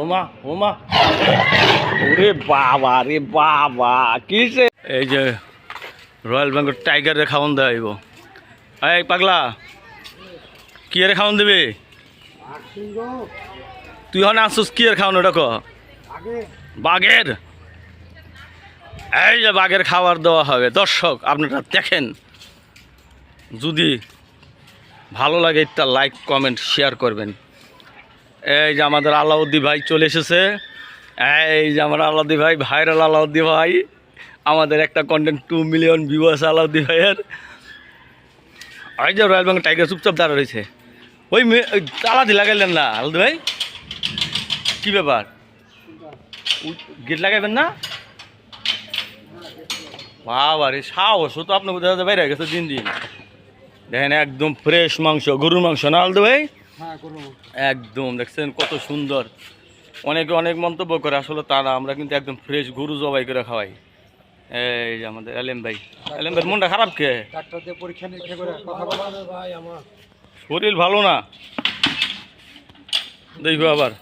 ওমা ওমা। ওরে বাবা, রে বাবা, কিসে? এই যে, রয়্যাল বেঙ্গল টাইগারে খাওয়ান দেব এই পাগলা, কি এর খাওয়ান দেবে? তুই হন আসুস কি এর খাওয়ানো ওটা বাঘের? এই যে বাঘের খাবার দেওয়া হবে। দর্শক, আপনারা দেখেন। যদি ভালো লাগে একটা লাইক, কমেন্ট, শেয়ার করবেন। এই যে আমাদের আলাউদ্দি ভাই চলে এসেছে। এই যে আমার আলাউদ্দি ভাই, ভাইরাল আলাউদ্দি ভাই। আমাদের একটা কন্টেন্ট টু মিলিয়ন ভিউ আছে আলাউদ্দি ভাইয়ের। এই যে রয়্যাল বেঙ্গল টাইগার চুপচাপ দাঁড়া রয়েছে। ওই তালাদি লাগাইলেন না আলাউদ্দি ভাই? কী ব্যাপার? গেট লাগাইবেন না? বাবা রে সাহস তো আপনার কোথাও বাইরে গেছে দিন দিন। দেখেন, একদম ফ্রেশ মাংস, গরুর মাংস না আলদো ভাই? একদম দেখছেন কত সুন্দর। অনেকে অনেক মন্তব্য করে আসলে তারা আমরা কিন্তু একদম ফ্রেশ গরু জবাই করে খাওয়াই। এই যে আমাদের এলেম ভাই। এলেম ভাই মনটা খারাপ কে? ডাক্তার দিয়ে পরীক্ষা নিরীক্ষা করে কথা বলা। ভাই আমার শরীর ভালো না। দেখব আবার।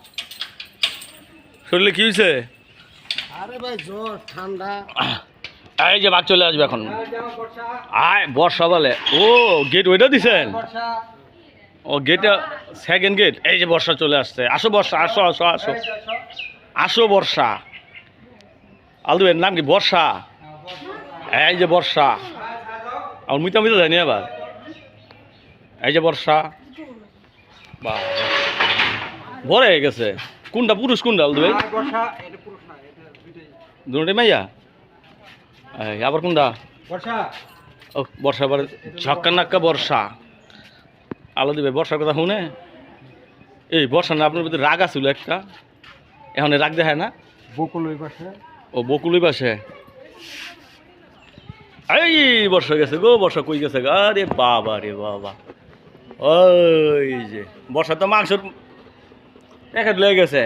শরীরে কি হয়েছে? আরে ভাই জ্বর ঠান্ডা। এই যে বাঘ চলে আসবে এখন। আয় বর্ষা বলে। ও গেট ওইটা দিছেন? বর্ষা। ও গেটে সেকেন্ড গেট এই যে বর্ষা চলে আসছে। আসো বর্ষা আসো আসো আসো। আসো বর্ষা। আলদুয়ের নাম কি? বর্ষা। এই যে বর্ষা। আর মুইতা মুইতা জানি আবার? এই যে বর্ষা। বাহ ভরে হয়ে গেছে। কোনটা পুরুষ কোনটা আলদু ভাই বর্ষা এটা পুরুষ না এটা দুইটাই। দুটাই মাইয়া? আবার কোনটা? বর্ষা। ও বর্ষা আবার ঝক্কা নাক্কা বর্ষা। আলো দিবে বর্ষার কথা শুনে? এই বর্ষা না আপনার ভিতরে রাগ আছিল একটা। এখন রাগ দেখায় না? বকুল ওই পাশে। ও বকুলই পাশে। এই বর্ষা গেছে গো বর্ষা কই গেছে আরে বাবা রে বাবা। ওই যে বর্ষা তো মাংসর প্যাকেট লয়ে গেছে।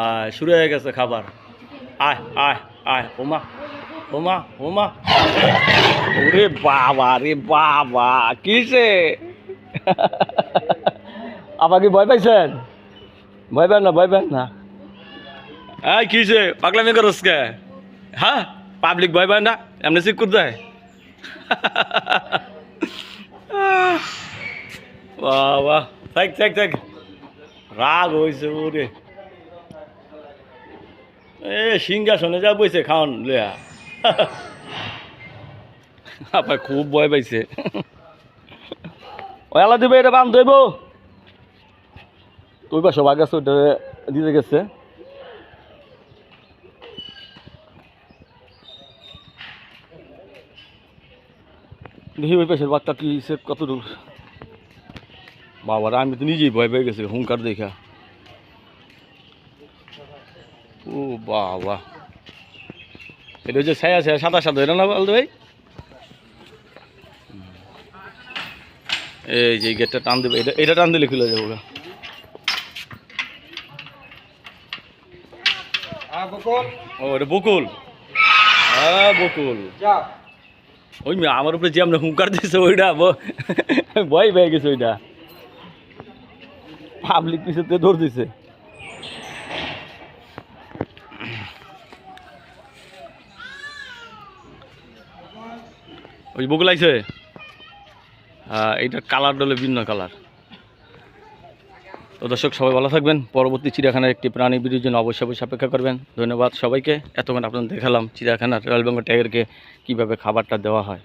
আয় শুরু হয়ে গেছে খাবার। আয় আয় আয় ওমা। ওমা ওমা। ওরে বাবা, রে বাবা, কিসে? আবার কি ভয় পাইছেন? ভয় পান না, ভয় পান না। এই, কিসে? পাগলামি করস কে? হ্যাঁ? পাবলিক ভয় পায় না? এমনি সিক করতে হয় বাবা, থাক থাক থাক। রাগ হয়েছে ওরে। এ, সিংহাসনে যা বইছে খাওয়ান লিয়া আপা খুব ভয় পাইছে। ও এলা দিবে, এটা বান ধইব তুই বা সবাই গেছে ওটা দিতে গেছে। দেখি ওই পাশের বাচ্চা কি কত দূর বাবারা, আমি তো নিজেই ভয় পেয়ে গেছি, হুঙ্কার দেখা। ও বাবা। এটা হচ্ছে ছায়া ছায়া সাদা সাদা এটা না বলতো ভাই? এই যে গেটটা টান দেবে এটা এটা টান দিলে খুলে যাব। হ্যাঁ বকুল। ও এটা বকুল? হ্যাঁ বকুল। ওই আমার উপরে যে আমরা হুঙ্কার দিয়েছে ওইটা ব- ভয় পেয়ে গেছে ওইটা। পাবলিক পিছতে দৌড় দিছে। ওই বকুল আইছে হ্যাঁ কালার ডলে ভিন্ন কালার। তো দর্শক, সবাই ভালো থাকবেন। পরবর্তী চিড়িয়াখানার একটি প্রাণী বিরুদ্ধে জন্য অবশ্যই অবশ্যই অপেক্ষা করবেন। ধন্যবাদ সবাইকে। এতক্ষণ আপনাদের দেখালাম চিড়িয়াখানার রয়্যাল বেঙ্গল টাইগারকে কীভাবে খাবারটা দেওয়া হয়।